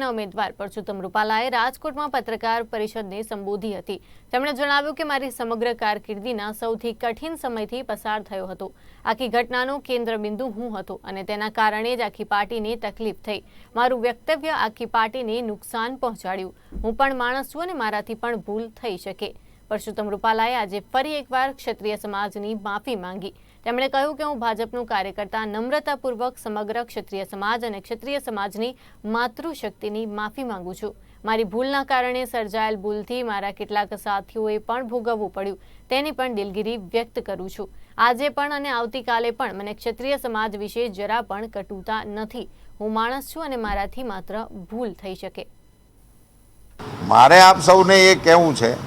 ભાજપના ઉમેદવાર પરસોત્તમ રૂપાલાએ રાજકોટમાં પત્રકાર પરિષદને સંબોધી હતી. તેમણે જણાવ્યું કે મારી સમગ્ર કારકિર્દીના સૌથી કઠિન સમયથી પસાર થયો હતો. આખી ઘટનાનું કેન્દ્રબિંદુ હું હતો અને તેના કારણે જ આખી પાર્ટીને તકલીફ થઈ. મારું વ્યક્તવ્ય આખી પાર્ટીને નુકસાન પહોંચાડ્યું. હું પણ માણસ છું અને મારાથી પણ ભૂલ થઈ શકે. પરસોત્તમ રૂપાલાએ આજે ફરી એકવાર ક્ષત્રિય સમાજની માફી માંગી. તેમણે કહ્યું કે હું ભાજપનું કાર્યકર્તા નમ્રતાપૂર્વક સમગ્ર ક્ષત્રિય સમાજ અને ક્ષત્રિય સમાજની માતૃશક્તિની માફી માંગુ છું. મારી ભૂલના કારણે સર્જાયેલ ભૂલથી મારા કેટલાક સાથીઓએ પણ ભોગવવું પડ્યું. તેની પણ દિલગીરી વ્યક્ત કરું છું. આજે પણ અને આવતીકાલે પણ મને ક્ષત્રિય સમાજ વિશે જરા પણ કટુતા નથી. હું માણસ છું અને મારાથી માત્ર ભૂલ થઈ શકે. મારે આપ સૌને એ કહેવું છે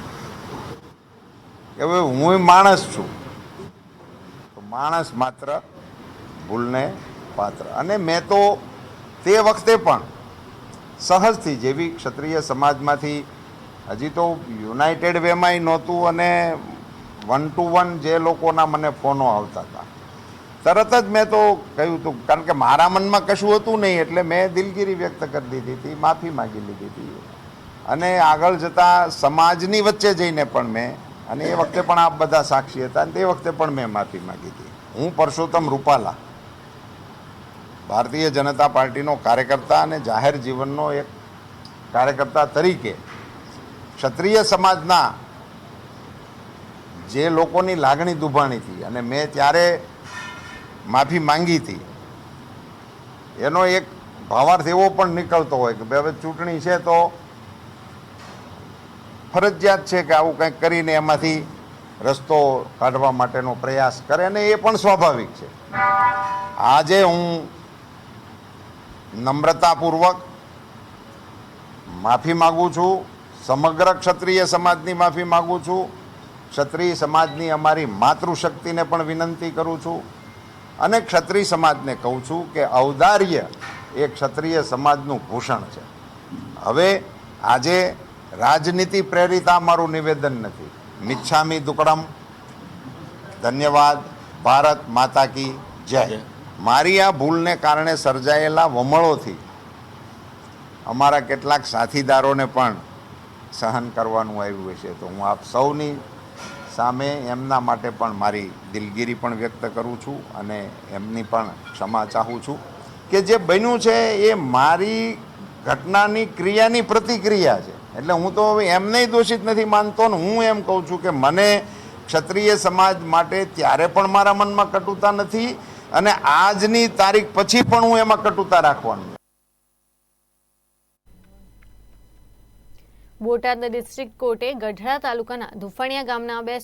કે હવે હું માણસ છું. તો માણસ માત્ર ભૂલને પાત્ર. અને મેં તો તે વખતે પણ સહજથી જેવી ક્ષત્રિય સમાજમાંથી હજી તો યુનાઇટેડ વેમાંય નહોતું અને વન ટુ વન જે લોકોના મને ફોનો આવતા હતા. તરત જ મેં તો કહ્યું હતું કારણ કે મારા મનમાં કશું હતું નહીં એટલે મેં દિલગીરી વ્યક્ત કરી દીધી હતી, માફી માગી લીધી હતી. અને આગળ જતાં સમાજની વચ્ચે જઈને પણ મેં અને એ વખતે પણ આપ બધા સાક્ષી હતા અને તે વખતે પણ મેં માફી માગી હતી. હું પરસોત્તમ રૂપાલા, ભારતીય જનતા પાર્ટીનો કાર્યકર્તા અને જાહેર જીવનનો એક કાર્યકર્તા તરીકે ક્ષત્રિય સમાજના જે લોકોની લાગણી દુભાણી હતી અને મેં ત્યારે માફી માંગી હતી, એનો એક ભાવાર્થ એવો પણ નીકળતો હોય કે હવે ચૂંટણી છે તો ફરજિયાત છે કે આવું કંઈક કરીને એમાંથી રસ્તો કાઢવા માટેનો પ્રયાસ કરે અને એ પણ સ્વાભાવિક છે. આજે હું નમ્રતાપૂર્વક માફી માગું છું, સમગ્ર ક્ષત્રિય સમાજની માફી માગું છું, ક્ષત્રિય સમાજની અમારી માતૃશક્તિને પણ વિનંતી કરું છું અને ક્ષત્રિય સમાજને કહું છું કે ઔદાર્ય એ ક્ષત્રિય સમાજનું ભૂષણ છે. હવે આજે રાજનીતિ પ્રેરિત આ મારું નિવેદન નથી. મિચ્છામી દુકડમ. ધન્યવાદ. ભારત માતા કી જય. મારી આ ભૂલને કારણે સર્જાયેલા વમળોથી અમારા કેટલાક સાથીદારોને પણ સહન કરવાનું આવ્યું હશે. તો હું આપ સૌની સામે એમના માટે પણ મારી દિલગીરી પણ વ્યક્ત કરું છું અને એમની પણ ક્ષમા ચાહું છું કે જે બન્યું છે એ મારી ઘટનાની ક્રિયાની પ્રતિક્રિયા છે. એટલે હું તો એમને દોષિત નથી માનતો ને હું એમ કહું છું કે મને ક્ષત્રિય સમાજ માટે ત્યારે પણ મારા મનમાં કટુતા નથી અને આજની તારીખ પછી પણ હું એમાં કટુતા રાખવાનું બોટાદ ડિસ્ટ્રિક્ટ કોર્ટે ગઢડા તાલુકાના ધુફણિયા ગામના બે